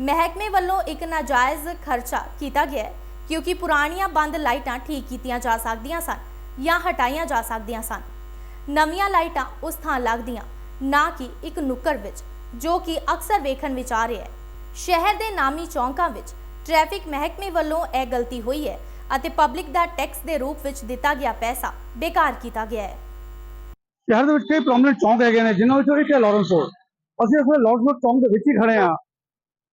ਮਹਿਕਮੇ ਵੱਲੋਂ ਇੱਕ ਨਾਜਾਇਜ਼ ਖਰਚਾ ਕੀਤਾ ਗਿਆ ਕਿਉਂਕਿ ਪੁਰਾਣੀਆਂ ਬੰਦ ਲਾਈਟਾਂ ਠੀਕ ਕੀਤੀਆਂ ਜਾ ਸਕਦੀਆਂ ਸਨ ਜਾਂ ਹਟਾਈਆਂ ਜਾ ਸਕਦੀਆਂ ਸਨ। ਨਵੀਆਂ ਲਾਈਟਾਂ ਉਸ ਥਾਂ ਲੱਗਦੀਆਂ, ਨਾ ਕਿ ਇੱਕ ਨੁੱਕਰ ਵਿੱਚ, ਜੋ ਕਿ ਅਕਸਰ ਵੇਖਣ ਵਿੱਚ ਆ ਰਿਹਾ ਹੈ। ਸ਼ਹਿਰ ਦੇ ਨਾਮੀ ਚੌਂਕਾਂ ਵਿੱਚ ਟ੍ਰੈਫਿਕ ਮਹਿਕਮੇ ਵੱਲੋਂ ਇਹ ਗਲਤੀ ਹੋਈ ਹੈ ਅਤੇ ਪਬਲਿਕ ਦਾ ਟੈਕਸ ਦੇ ਰੂਪ ਵਿੱਚ ਦਿੱਤਾ ਗਿਆ ਪੈਸਾ ਬੇਕਾਰ ਕੀਤਾ ਗਿਆ ਹੈ। ਸ਼ਹਿਰ ਦੇ ਵਿੱਚ ਕਈ ਪ੍ਰੋਮਿਨੈਂਟ ਚੌਂਕ ਹੈਗੇ ਨੇ, ਜਿਨ੍ਹਾਂ ਵਿੱਚੋਂ ਇੱਕ ਹੈ ਲਾਰੈਂਸ ਰੋਡ ਅਸੀਂ ਇਸ ਵੇਲੇ ਲਾਰੈਂਸ ਰੋਡ ਚੌਂਕ ਦੇ ਵਿੱਚ ਹੀ ਖੜੇ ਆ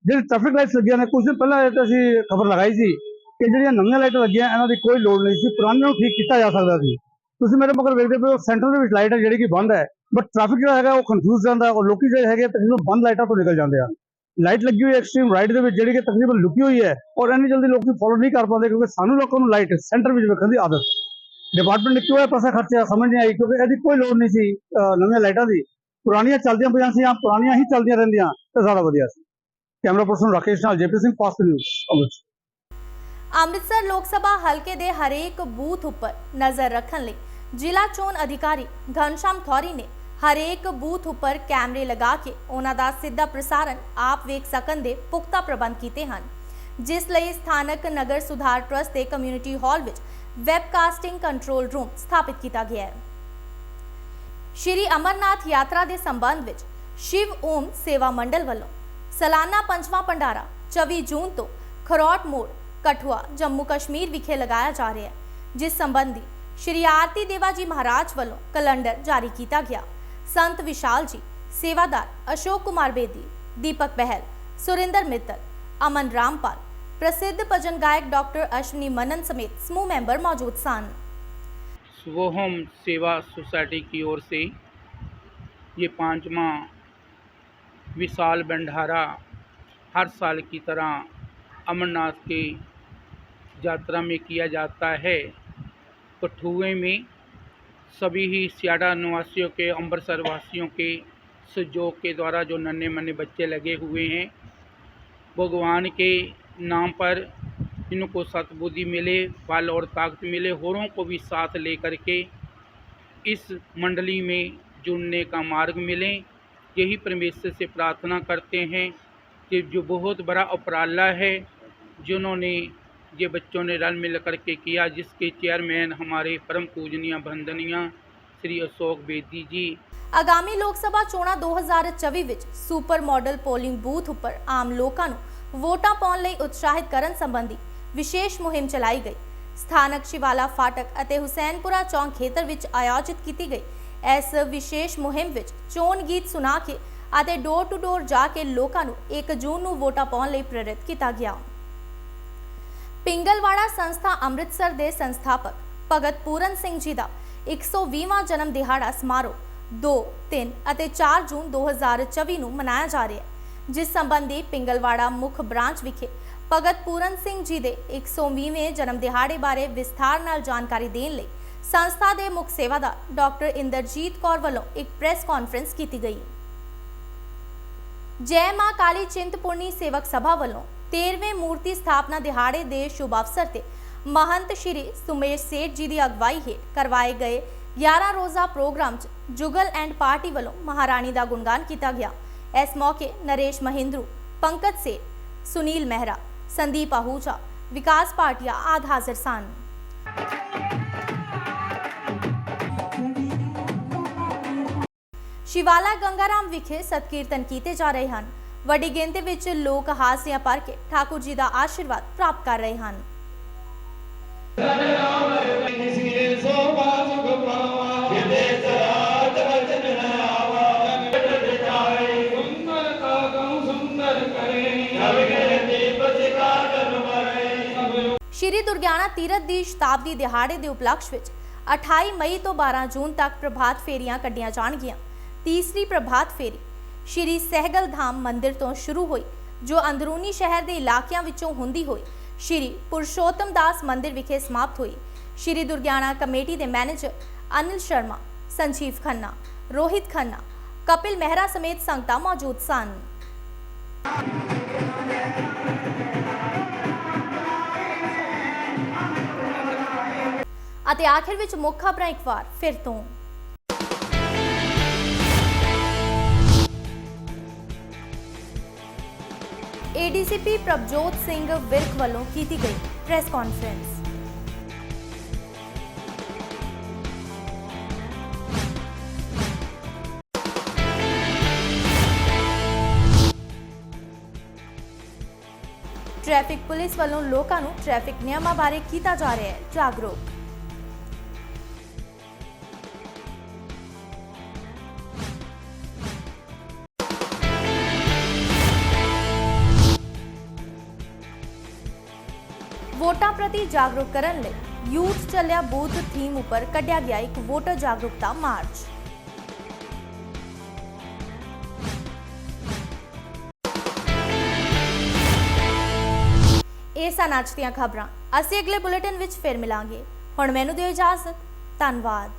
ਜਿਹੜੇ ਟ੍ਰੈਫਿਕ ਲਾਈਟਸ ਲੱਗੀਆਂ ਨੇ ਕੁਝ ਦਿਨ ਪਹਿਲਾਂ ਇਹ ਤਾਂ ਅਸੀਂ ਖਬਰ ਲਗਾਈ ਸੀ ਕਿ ਜਿਹੜੀਆਂ ਨਵੀਆਂ ਲਾਈਟਾਂ ਲੱਗੀਆਂ, ਇਹਨਾਂ ਦੀ ਕੋਈ ਲੋੜ ਨਹੀਂ ਸੀ। ਪੁਰਾਣੀਆਂ ਨੂੰ ਠੀਕ ਕੀਤਾ ਜਾ ਸਕਦਾ ਸੀ। ਤੁਸੀਂ ਮੇਰੇ ਮਗਰ ਵੇਖਦੇ ਪਏ ਹੋ, ਸੈਂਟਰ ਦੇ ਵਿੱਚ ਲਾਈਟ ਹੈ ਜਿਹੜੀ ਕਿ ਬੰਦ ਹੈ ਬਟ ਟ੍ਰੈਫਿਕ ਜਿਹੜਾ ਹੈਗਾ, ਉਹ ਕਨਫਿਊਜ਼ ਜਾਂਦਾ ਔਰ ਲੋਕੀ ਜਿਹੜੇ ਹੈਗੇ ਤਕਰੀਬਨ ਬੰਦ ਲਾਈਟਾਂ ਤੋਂ ਨਿਕਲ ਜਾਂਦੇ ਆ। ਲਾਈਟ ਲੱਗੀ ਹੋਈ ਐਕਸਟ੍ਰੀਮ ਰਾਈਟ ਦੇ ਵਿੱਚ ਜਿਹੜੀ ਕਿ ਤਕਰੀਬਨ ਲੁਕੀ ਹੋਈ ਹੈ, ਔਰ ਇੰਨੀ ਜਲਦੀ ਲੋਕੀ ਫੋਲੋ ਨਹੀਂ ਕਰ ਪਾਉਂਦੇ, ਕਿਉਂਕਿ ਸਾਨੂੰ ਲੋਕਾਂ ਨੂੰ ਲਾਈਟ ਸੈਂਟਰ ਵਿੱਚ ਵੇਖਣ ਦੀ ਆਦਤ। ਡਿਪਾਰਟਮੈਂਟ ਨੇ ਕਿਉਂ ਇਹ ਪੈਸਾ ਖਰਚਿਆ, ਸਮਝ ਨਹੀਂ ਆਈ, ਕਿਉਂਕਿ ਇਹਦੀ ਕੋਈ ਲੋੜ ਨਹੀਂ ਸੀ ਨਵੀਆਂ ਲਾਈਟਾਂ ਦੀ। ਪੁਰਾਣੀਆਂ ਚੱਲਦੀਆਂ ਪਈਆਂ ਸੀ ਜਾਂ ਪੁਰਾਣੀਆਂ ਹੀ ਚੱਲਦੀਆਂ ਰਹਿੰਦੀਆਂ, ਤੇ ਜ਼ਿਆਦਾ ਵਧੀਆ ਸੀ। ਕੈਮਰਾ ਪਰਸਨ ਰਾਕੇਸ਼ ਨਾਲ JP Singh fast news Amritsar Amritsar Lok Sabha ਹਲਕੇ ਦੇ ਹਰੇਕ ਬੂਥ ਉੱਪਰ ਨਜ਼ਰ ਰੱਖਣ ਲਈ ਜ਼ਿਲ੍ਹਾ ਚੋਣ ਅਧਿਕਾਰੀ ਘਨਸ਼ਾਮ ਥੌਰੀ ਨੇ ਹਰੇਕ ਬੂਥ ਉੱਪਰ ਕੈਮਰੇ ਲਗਾ ਕੇ ਉਹਨਾਂ ਦਾ ਸਿੱਧਾ ਪ੍ਰਸਾਰਣ ਆਪ ਵੇਖ ਸਕਣ ਦੇ ਪੁਖਤਾ ਪ੍ਰਬੰਧ ਕੀਤੇ ਹਨ, ਜਿਸ ਲਈ ਸਥਾਨਕ ਨਗਰ ਸੁਧਾਰ ਟਰਸਟ ਦੇ ਕਮਿਊਨਿਟੀ ਹਾਲ ਵਿੱਚ ਵੈਬਕਾਸਟਿੰਗ ਕੰਟਰੋਲ ਰੂਮ ਸਥਾਪਿਤ ਕੀਤਾ ਗਿਆ ਹੈ। ਸ਼੍ਰੀ ਅਮਰਨਾਥ ਯਾਤਰਾ ਦੇ ਸੰਬੰਧ ਵਿੱਚ ਸ਼ਿਵ ਓਮ ਸੇਵਾ ਮੰਡਲ ਵੱਲੋਂ ਸਾਲਾਨਾ ਪੰਜਵਾਂ ਭੰਡਾਰਾ 24 ਜੂਨ ਤੋਂ ਖਰੋਟ ਮੋੜ कठुआ, जम्मू कश्मीर विखे लगाया जा रहा है। जिस संबंधी श्री आरती देवा जी महाराज वालों कैलेंडर जारी किया गया। संत विशाल जी, सेवादार अशोक कुमार बेदी, दीपक बहल, सुरेंद्र मित्तल, अमन रामपाल, प्रसिद्ध भजन गायक डॉक्टर अश्विनी मनन समेत समूह मेंबर मौजूद सन। वो होम सेवा सोसाइटी की ओर से ये पांचवा विशाल भंडारा हर साल की तरह अमरनाथ के यात्रा में किया जाता है। कठुए में सभी ही सियाड़ा निवासियों के अमृतसर वासियों के सहयोग के द्वारा जो नन्हे मन्ने बच्चे लगे हुए हैं, भगवान के नाम पर इनको सतबुद्धि मिले, बल और ताकत मिले, होरों को भी साथ लेकर के इस मंडली में जुड़ने का मार्ग मिले। यही परमेश्वर से प्रार्थना करते हैं कि जो बहुत बड़ा उपराला है, जिन्होंने ये बच्चों ने रल मिल करके किया जिसके चेयरमैन हमारे परम पूजनीय बंदनिया श्री अशोक बेदी जी ਆਗਾਮੀ ਲੋਕ ਸਭਾ ਚੋਣਾਂ 2024 ਵਿੱਚ ਸੁਪਰ ਮਾਡਲ ਪੋਲਿੰਗ ਬੂਥ ਉੱਪਰ ਆਮ ਲੋਕਾਂ ਨੂੰ ਵੋਟਾਂ ਪਾਉਣ ਲਈ ਉਤਸ਼ਾਹਿਤ ਕਰਨ ਸੰਬੰਧੀ ਵਿਸ਼ੇਸ਼ ਮੁਹਿੰਮ ਚਲਾਈ ਗਈ ਸਥਾਨਕ ਸ਼ਿਵਾਲਾ ਫਾਟਕ ਅਤੇ ਹੁਸੈਨਪੁਰਾ ਚੌਂਕ ਖੇਤਰ ਵਿੱਚ ਆਯੋਜਿਤ ਕੀਤੀ ਗਈ ਇਸ ਵਿਸ਼ੇਸ਼ ਮੁਹਿੰਮ ਵਿੱਚ ਚੋਣ ਗੀਤ ਸੁਣਾ ਕੇ ਅਤੇ ਡੋਰ ਟੂ ਡੋਰ ਜਾ ਕੇ ਲੋਕਾਂ ਨੂੰ 1 ਜੂਨ ਨੂੰ ਵੋਟਾਂ ਪਾਉਣ ਲਈ ਪ੍ਰੇਰਿਤ ਕੀਤਾ ਗਿਆ ਪਿੰਗਲਵਾੜਾ ਸੰਸਥਾ ਅੰਮ੍ਰਿਤਸਰ ਦੇ ਸੰਸਥਾਪਕ ਭਗਤ ਪੂਰਨ ਸਿੰਘ ਜੀ ਦਾ 120ਵਾਂ ਜਨਮ ਦਿਹਾੜਾ ਸਮਾਰੋਹ 2, 3 ਅਤੇ 4 ਜੂਨ 2024 ਨੂੰ ਮਨਾਇਆ ਜਾ ਰਿਹਾ ਹੈ। ਜਿਸ ਸੰਬੰਧੀ ਪਿੰਗਲਵਾੜਾ ਮੁੱਖ ਬ੍ਰਾਂਚ ਵਿਖੇ ਭਗਤ ਪੂਰਨ ਸਿੰਘ ਜੀ ਦੇ 120ਵੇਂ ਜਨਮ ਦਿਹਾੜੇ ਬਾਰੇ ਵਿਸਥਾਰ ਨਾਲ ਜਾਣਕਾਰੀ ਦੇਣ ਲਈ ਸੰਸਥਾ ਦੇ ਮੁੱਖ ਸੇਵਾਦਾਰ ਡਾਕਟਰ ਇੰਦਰਜੀਤ ਕੌਰ ਵੱਲੋਂ ਇੱਕ ਪ੍ਰੈਸ ਕਾਨਫਰੰਸ ਕੀਤੀ ਗਈ ਜੈ ਮਾਂ ਕਾਲੀ ਚਿੰਤਪੁਰਨੀ ਸੇਵਕ ਸਭਾ ਵੱਲੋਂ 13ਵੇਂ ਮੂਰਤੀ ਸਥਾਪਨਾ ਦਿਹਾੜੇ ਦੇ ਸ਼ੁਭ ਅਵਸਰ ਤੇ ਮਹੰਤ ਸ਼੍ਰੀ ਸੁਮੇਸ਼ ਸੇਠ ਜੀ ਦੀ ਅਗਵਾਈ ਹੇਠ ਕਰਵਾਏ ਗਏ 11 ਰੋਜ਼ਾ ਪ੍ਰੋਗਰਾਮ 'ਚ ਜੁਗਲ ਐਂਡ ਪਾਰਟੀ ਵੱਲੋਂ ਮਹਾਰਾਣੀ ਦਾ ਗੁਣਗਾਨ ਕੀਤਾ ਗਿਆ। ਇਸ ਮੌਕੇ ਨਰੇਸ਼ ਮਹਿੰਦਰੂ, ਪੰਕਜ ਸੇਠ, ਸੁਨੀਲ ਮਹਿਰਾ, ਸੰਦੀਪ ਆਹੂਜਾ, ਵਿਕਾਸ ਪਾਟਿਆ ਆਦਿ ਹਾਜ਼ਰ ਸਨ। ਸ਼ਿਵਾਲਾ ਗੰਗਾਰਾਮ ਵਿਖੇ ਸਤਕੀਰਤਨ ਕੀਤੇ ਜਾ ਰਹੇ ਹਨ। ਵੱਡੀ ਗਿਣਤੀ ਵਿੱਚ ਲੋਕ ਹਾਸਿਆਂ ਭਰ ਕੇ ਠਾਕੁਰ ਜੀ ਦਾ ਆਸ਼ੀਰਵਾਦ ਪ੍ਰਾਪਤ ਕਰ ਰਹੇ ਹਨ। ਸ਼੍ਰੀ ਦੁਰਗਿਆਨਾ ਤੀਰਥ ਦੀ ਸ਼ਤਾਬਦੀ ਦਿਹਾੜੇ ਦੇ ਉਪਲਕਸ਼ ਵਿੱਚ 28 ਮਈ ਤੋਂ 12 ਜੂਨ ਤੱਕ ਪ੍ਰਭਾਤ ਫੇਰੀਆਂ ਕੱਢੀਆਂ ਜਾਣਗੀਆਂ। ਤੀਸਰੀ ਪ੍ਰਭਾਤ ਫੇਰੀ ਸ਼੍ਰੀ ਸਹਿਗਲ ਧਾਮ ਮੰਦਿਰ ਤੋਂ ਸ਼ੁਰੂ ਹੋਈ, ਜੋ ਅੰਦਰੂਨੀ ਸ਼ਹਿਰ ਦੇ ਇਲਾਕਿਆਂ ਵਿੱਚੋਂ ਹੁੰਦੀ ਹੋਈ, ਸ਼੍ਰੀ ਪੁਰਸ਼ੋਤਮ ਦਾਸ ਮੰਦਿਰ ਵਿਖੇ ਸਮਾਪਤ ਹੋਈ। ਸ਼੍ਰੀ ਦੁਰਗਿਆਨਾ ਕਮੇਟੀ ਦੇ ਮੈਨੇਜਰ ਅਨਿਲ ਸ਼ਰਮਾ, ਸੰਜੀਵ ਖੰਨਾ, ਰੋਹਿਤ ਖੰਨਾ, ਕਪਿਲ ਮਹਿਰਾ ਸਮੇਤ ਸੰਗਤਾਂ ਮੌਜੂਦ ਸਨ। ਅਤੇ ਆਖਿਰ ਵਿੱਚ ਮੁੱਖ ਖਬਰਾਂ ਇੱਕ ਵਾਰ ਫਿਰ ਤੋਂ। ਏਡੀਸੀਪੀ ਪ੍ਰਭਜੋਤ ਸਿੰਘ ਵਿਰਕ ਵੱਲੋਂ ਕੀਤੀ ਗਈ ਪ੍ਰੈਸ ਕਾਨਫਰੰਸ ਟ੍ਰੈਫਿਕ ਪੁਲਿਸ ਵੱਲੋਂ ਲੋਕਾਂ ਨੂੰ ਟ੍ਰੈਫਿਕ ਨਿਯਮਾਂ ਬਾਰੇ ਕੀਤਾ ਜਾ ਰਿਹਾ ਹੈ ਪ੍ਰਤੀ ਜਾਗਰੂਕ ਕਰਨ ਲਈ ਯੂਥ ਚੱਲਿਆ ਬੂਥ ਥੀਮ ਉੱਪਰ ਕੱਢਿਆ ਗਿਆ ਇੱਕ ਵੋਟਰ ਜਾਗਰੂਕਤਾ ਮਾਰਚ। ਇਹ ਸਨ ਅੱਜ ਦੀਆਂ ਖਬਰਾਂ। ਅਸੀਂ ਅਗਲੇ ਬੁਲੇਟਿਨ ਵਿੱਚ ਫਿਰ ਮਿਲਾਂਗੇ। ਹੁਣ ਮੈਨੂੰ ਦਿਓ ਇਜਾਜ਼ਤ। ਧੰਨਵਾਦ।